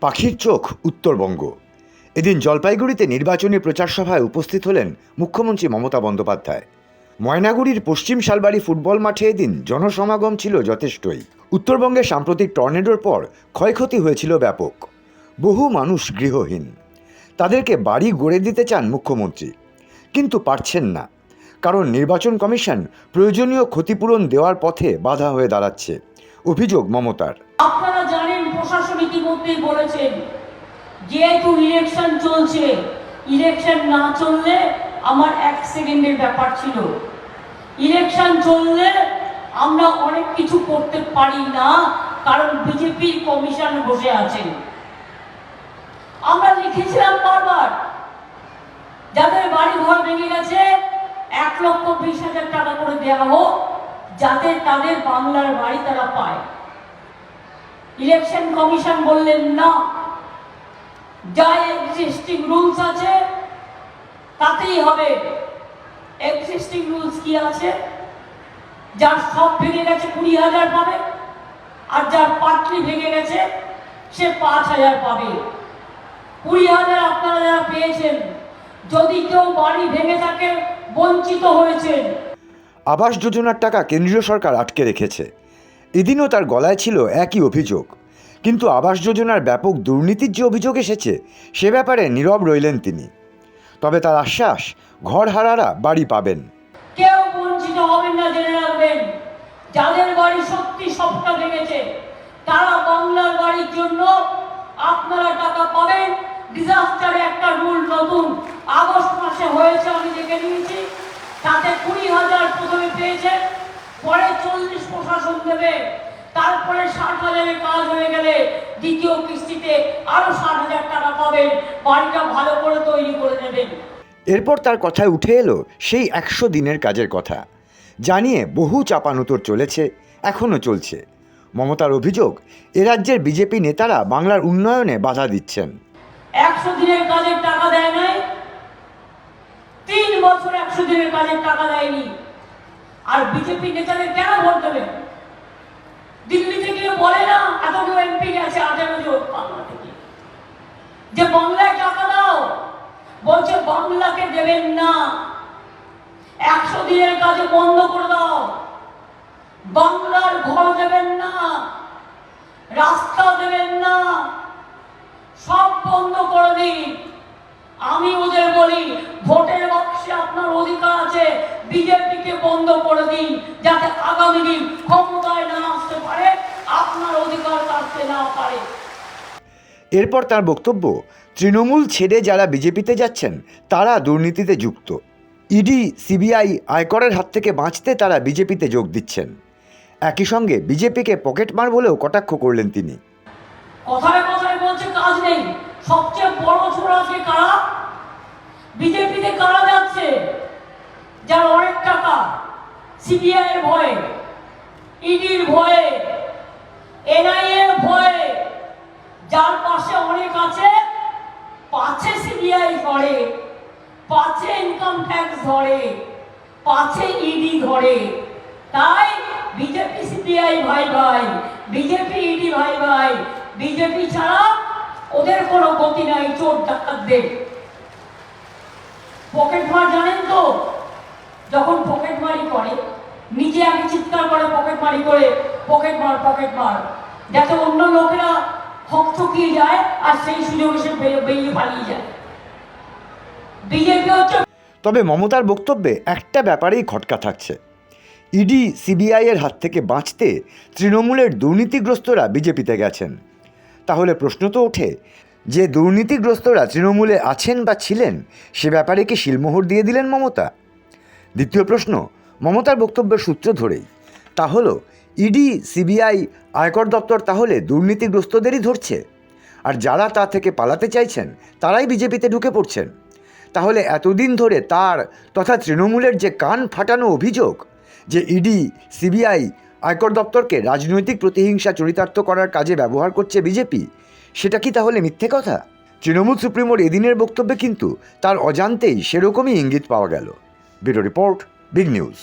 পাখির চোখ উত্তরবঙ্গ। এদিন জলপাইগুড়িতে নির্বাচনী প্রচার সভায় উপস্থিত হলেন মুখ্যমন্ত্রী মমতা বন্দ্যোপাধ্যায়। ময়নাগুড়ির পশ্চিম শালবাড়ি ফুটবল মাঠে এদিন জনসমাগম ছিল যথেষ্টই। উত্তরবঙ্গে সাম্প্রতিক টর্নেডোর পর ক্ষয়ক্ষতি হয়েছিল ব্যাপক। বহু মানুষ গৃহহীন। তাদেরকে বাড়ি গড়ে দিতে চান মুখ্যমন্ত্রী। কিন্তু পারছেন না। কারণ নির্বাচন কমিশন প্রয়োজনীয় ক্ষতিপূরণ দেওয়ার পথে বাধা হয়ে দাঁড়াচ্ছে। অভিযোগ মমতার। আপনারা ইতিমধ্যেই বলেছেন, যেহেতু ইলেকশন চলছে ইলেকশন না চললে আমার এক সেকেন্ডের ব্যাপার ছিল। ইলেকশন চললে আমরা অনেক কিছু করতে পারি না, কারণ বিজেপির কমিশন বসে আছেন। আমরা লিখেছিলাম বারবার, যাদের বাড়ি ঘর ভেঙে গেছে, এক লক্ষ বিশ হাজার টাকা করে দেওয়া হোক, যাতে তাদের বাংলার বাড়ি তারা পায়। ইলেকশন কমিশন বললেন না। যা এক্সিস্টিং রুলস আছে, তাতেই হবে। এক্সিস্টিং রুলস কি আছে? যার সব ভেঙে গেছে কুড়ি হাজার পাবে, আর যার পাটলি ভেঙে গেছে, সে পাঁচ হাজার পাবে। কুড়ি হাজার আপনারা যারা পেয়েছেন, যদি কেউ বাড়ি ভেঙে থাকে, বঞ্চিত হয়েছেন। আবাস যোজনার টাকা কেন্দ্রীয় সরকার আটকে রেখেছে। এদিনও তার গলায় ছিল একই অভিযোগ। কিন্তু আবাস যোজনার ব্যাপক দুর্নীতির যে অভিযোগ এসেছে, সে ব্যাপারে নীরব রইলেন তিনি। তবে তার আশ্বাস ঘরহারারা বাড়ি পাবেন। কেউ বঞ্চিত হবেন না, জেনে রাখবেন। যাদের বাড়ি সত্যি সবটা ভেঙেছে, তারা বাংলার বাড়ির জন্য আপনারা টাকা পাবেন। ডিজাস্টারে একটা রুল নতুন। আগস্ট মাসে হয়েছে, আমি দেখে নিয়েছি। তাতে কুড়ি হাজার প্রথমে পেয়েছে। পরে চল্লিশ প্রশাসন দেবে তারপরে ষাট হাজারের কাজ হয়ে গেলে দ্বিতীয় কিস্তিতে আরও ষাট হাজার টাকা পাবেন বাড়িটা ভালো করে তৈরি করে নেবেন। এরপর তার কথায় উঠে এলো সেই একশো দিনের কাজের কথা। জানিয়ে বহু চাপানুতর চলেছে এখনও চলছে। মমতার অভিযোগ এ রাজ্যের বিজেপি নেতারা বাংলার উন্নয়নে বাধা দিচ্ছেন। একশো দিনের কাজের টাকা দেয় নাই তিন বছর একশো দিনের কাজের টাকা দেয়নি। আর বিজেপি নেতাদের কেন ভোট দেবে? দিল্লিতে থেকে বলে না এতগুলো এমপি থেকে যে বাংলায় টাকা দাও, বলছে বাংলাকে দেবেন না। একশো দিনের কাজে বন্ধ করে দাও। বাংলার ঘর দেবেন না, রাস্তা দেবেন না, সব বন্ধ করে দিন। আমি ওদের বলি, ভোটের বাক্সে আপনার অধিকার আছে বিজেপিকে বন্ধ করে দিন যাতে আগামী দিন ক্ষমতায় না আসতে পারে আপনার অধিকার কাটতে না পারে। এরপর তার বক্তব্য তৃণমূল ছেড়ে যারা বিজেপিতে যাচ্ছেন তারা দুর্নীতিতে যুক্ত। ইডি সিবিআই আয়করের হাত থেকে বাঁচতে তারা বিজেপিতে যোগ দিচ্ছেন। একই সঙ্গে বিজেপিকে পকেটমার বলেও কটাক্ষ করলেন তিনি। কথায় কথায় বলছে কাজ নেই। সবচেয়ে বড় ছোড়া কারা? বিজেপিতে কারা যাচ্ছে? যার অনেক টাকা সিবিআই এর ভয়ে, ইডির ভয়ে এনআইএ এর ভয়ে, যার পাশে অনেক আছে, পাছে সিবিআই ধরে, পাছে ইনকাম ট্যাক্স ধরে, পাছে ইডি ধরে। তাই বিজেপি সিপিআই ভাই ভাই, বিজেপি ইডি ভাই ভাই, বিজেপি ছাড়া ওদের কোনো গতি নাই, চোর ডাকাতদের। পকেট মার জানেন তো যখন পকেট মারি করে, নিজে আগে চিৎকার করে পকেট মারি করে পকেট মার পকেট মার। যাতে অন্য লোকেরা হকচকিয়ে যায় আর সেই সুযোগ এসে বেরিয়ে পালিয়ে যায়। বিজেপি হচ্ছে তবে মমতার বক্তব্যে একটা ব্যাপারেই খটকা থাকছে। ইডি সিবিআই এর হাত থেকে বাঁচতে তৃণমূলের দুর্নীতিগ্রস্তরা বিজেপিতে গেছেন। তাহলে প্রশ্ন তো ওঠে, যে দুর্নীতিগ্রস্তরা তৃণমূলে আছেন বা ছিলেন, সে ব্যাপারে কি শিলমোহর দিয়ে দিলেন মমতা? দ্বিতীয় প্রশ্ন, মমতার বক্তব্যের সূত্র ধরেই। তা হলো ইডি সিবিআই আয়কর দপ্তর তাহলে দুর্নীতিগ্রস্তদেরই ধরছে। আর যারা তা থেকে পালাতে চাইছেন, তারাই বিজেপিতে ঢুকে পড়ছেন। তাহলে এতদিন ধরে তার তথা তৃণমূলের যে কান ফাটানো অভিযোগ যে ইডি সিবিআই আয়কর দপ্তরকে রাজনৈতিক প্রতিহিংসা চরিতার্থ করার কাজে ব্যবহার করছে বিজেপি, সেটা কি তাহলে মিথ্যে কথা? তৃণমূল সুপ্রিমোর এদিনের বক্তব্যে কিন্তু তার অজান্তেই সেরকমই ইঙ্গিত পাওয়া গেল। Bureau report big news